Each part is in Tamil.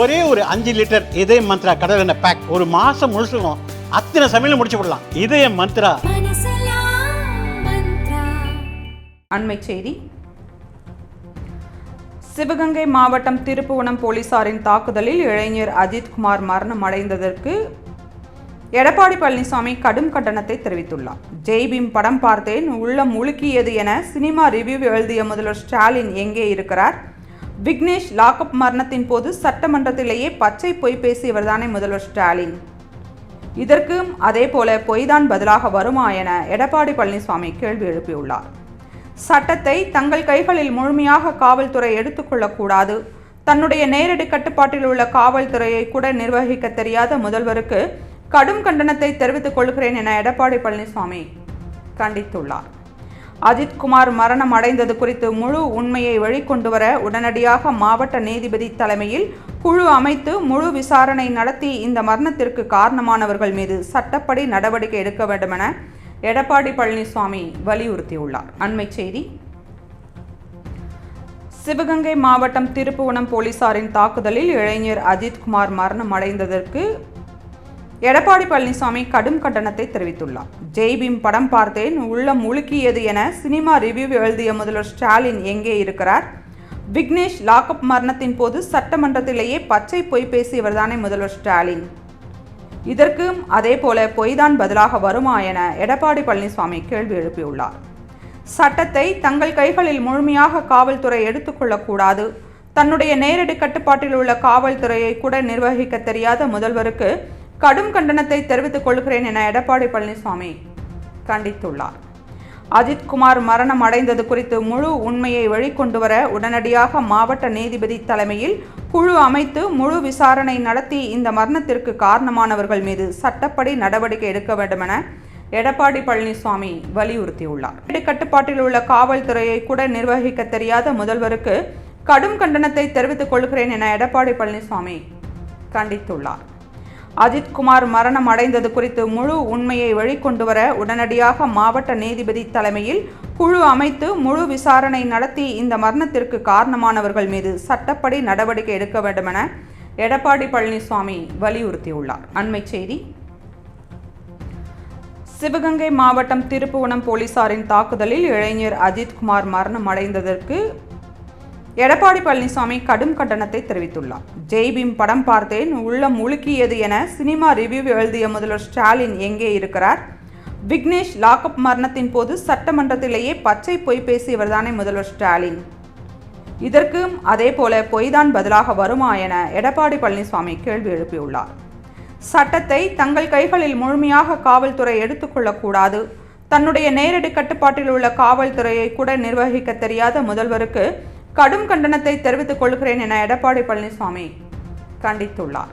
ஒரே ஒரு அஞ்சு லிட்டர் இதய மந்த்ரா கடல் எண்ணெய் பேக் ஒரு மாசம் முழுசுக்கும் அத்தனை சமையலும் முடிச்சு விடலாம். இதய மந்த்ரா. அண்மை செய்தி. சிவகங்கை மாவட்டம் திருப்புவனம் போலீசாரின் தாக்குதலில் இளைஞர் அஜித்குமார் மரணம் அடைந்ததற்கு எடப்பாடி பழனிசாமி கடும் கண்டனத்தை தெரிவித்துள்ளார். ஜெய்பீம் படம் பார்த்தேன் உள்ளம் உலுக்கியது என சினிமா ரிவ்யூ எழுதிய முதல்வர் ஸ்டாலின் எங்கே இருக்கிறார்? விக்னேஷ் லாக்அப் மரணத்தின் போது சட்டமன்றத்திலேயே பச்சை பொய் பேசியவர்தானே முதல்வர் ஸ்டாலின். இதற்கும் அதே போல பொய்தான் பதிலாக வருமா என எடப்பாடி பழனிசாமி கேள்வி எழுப்பியுள்ளார். சட்டத்தை தங்கள் கைகளில் முழுமையாக காவல்துறை எடுத்துக்கொள்ளக்கூடாது தன்னுடைய நேரடி கட்டுப்பாட்டில் உள்ள காவல்துறையை கூட நிர்வகிக்க தெரியாத முதல்வருக்கு கடும் கண்டனத்தை தெரிவித்துக் கொள்கிறேன் என எடப்பாடி பழனிசாமி கண்டித்துள்ளார். அஜித்குமார் மரணம் அடைந்தது குறித்து முழு உண்மையை வெளிக்கொண்டு வர உடனடியாக மாவட்ட நீதிபதி தலைமையில் குழு அமைத்து முழு விசாரணை நடத்தி இந்த மரணத்திற்கு காரணமானவர்கள் மீது சட்டப்படி நடவடிக்கை எடுக்க வேண்டும் என எடப்பாடி பழனிசாமி வலியுறுத்தியுள்ளார். அண்மை செய்தி. சிவகங்கை மாவட்டம் திருப்புவனம் போலீசாரின் தாக்குதலில் இளைஞர் அஜித்குமார் மரணம் அடைந்ததற்கு எடப்பாடி பழனிசாமி கடும் கண்டனத்தை தெரிவித்துள்ளார். ஜெய்பீம் படம் பார்த்தேன் உள்ளம் முழுக்கியது என சினிமா ரிவ்யூ எழுதிய முதல்வர் ஸ்டாலின் எங்கே இருக்கிறார்? விக்னேஷ் லாக்அப் மரணத்தின் போது சட்டமன்றத்திலேயே பச்சை பொய் பேசியவர்தானே முதல்வர் ஸ்டாலின்? இதற்கும் அதே போல பொய்தான் பதிலாக வருமா என எடப்பாடி பழனிசாமி கேள்வி எழுப்பியுள்ளார். சட்டத்தை தங்கள் கைகளில் முழுமையாக காவல்துறை எடுத்துக்கொள்ளக்கூடாது தன்னுடைய நேரடி கட்டுப்பாட்டில் உள்ள காவல்துறையை கூட நிர்வகிக்க தெரியாத முதல்வருக்கு கடும் கண்டனத்தை தெரிவித்துக் கொள்கிறேன் என எடப்பாடி பழனிசாமி கண்டித்துள்ளார். அஜித்குமார் மரணம் அடைந்தது குறித்து முழு உண்மையை வெளிக்கொண்டு வர உடனடியாக மாவட்ட நீதிபதி தலைமையில் குழு அமைத்து முழு விசாரணை நடத்தி இந்த மரணத்திற்கு காரணமானவர்கள் மீது சட்டப்படி நடவடிக்கை எடுக்க வேண்டும் என எடப்பாடி பழனிசாமி வலியுறுத்தியுள்ளார். கட்டுப்பாட்டில் உள்ள காவல்துறையை கூட நிர்வகிக்க தெரியாத முதல்வருக்கு கடும் கண்டனத்தை தெரிவித்துக் கொள்கிறேன் என எடப்பாடி பழனிசாமி கண்டித்துள்ளார். அஜித்குமார் மரணம் அடைந்தது குறித்து முழு உண்மையை வெளிக்கொண்டு வர உடனடியாக மாவட்ட நீதிபதி தலைமையில் குழு அமைத்து முழு விசாரணை நடத்தி இந்த மரணத்திற்கு காரணமானவர்கள் மீது சட்டப்படி நடவடிக்கை எடுக்க வேண்டுமென எடப்பாடி பழனிசாமி வலியுறுத்தியுள்ளார். அண்மை செய்தி. சிவகங்கை மாவட்டம் திருப்புவனம் போலீசாரின் தாக்குதலில் இளைஞர் அஜித்குமார் மரணம் அடைந்ததற்கு எடப்பாடி பழனிசாமி கடும் கண்டனத்தை தெரிவித்துள்ளார். ஜெய்பீம் படம் பார்த்தேன் உள்ளம் உலுக்கியது என சினிமா ரிவ்யூ எழுதிய முதல்வர் ஸ்டாலின் எங்கே இருக்கிறார்? விக்னேஷ் லாக்அப் மரணத்தின் போது சட்டமன்றத்திலேயே பச்சை பொய் பேசியவர்தானே முதல்வர் ஸ்டாலின்? இதற்கும் அதே போல பொய்தான் பதிலாக வருமா என எடப்பாடி பழனிசாமி கேள்வி எழுப்பியுள்ளார். சட்டத்தை தங்கள் கைகளில் முழுமையாக காவல்துறை எடுத்துக்கொள்ளக்கூடாது தன்னுடைய நேரடி கட்டுப்பாட்டில் உள்ள காவல்துறையை கூட நிர்வகிக்க தெரியாத முதல்வருக்கு கடும் கண்டனத்தை தெரிவித்துக் கொள்கிறேன் என எடப்பாடி பழனிசாமி கண்டித்துள்ளார்.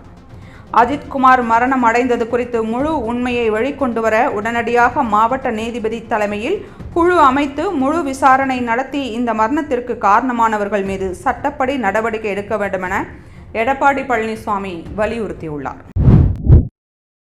அஜித்குமார் மரணம் அடைந்தது குறித்து முழு உண்மையை வெளிக்கொண்டு வர உடனடியாக மாவட்ட நீதிபதி தலைமையில் குழு அமைத்து முழு விசாரணை நடத்தி இந்த மரணத்திற்கு காரணமானவர்கள் மீது சட்டப்படி நடவடிக்கை எடுக்க வேண்டுமென எடப்பாடி பழனிசாமி வலியுறுத்தியுள்ளார்.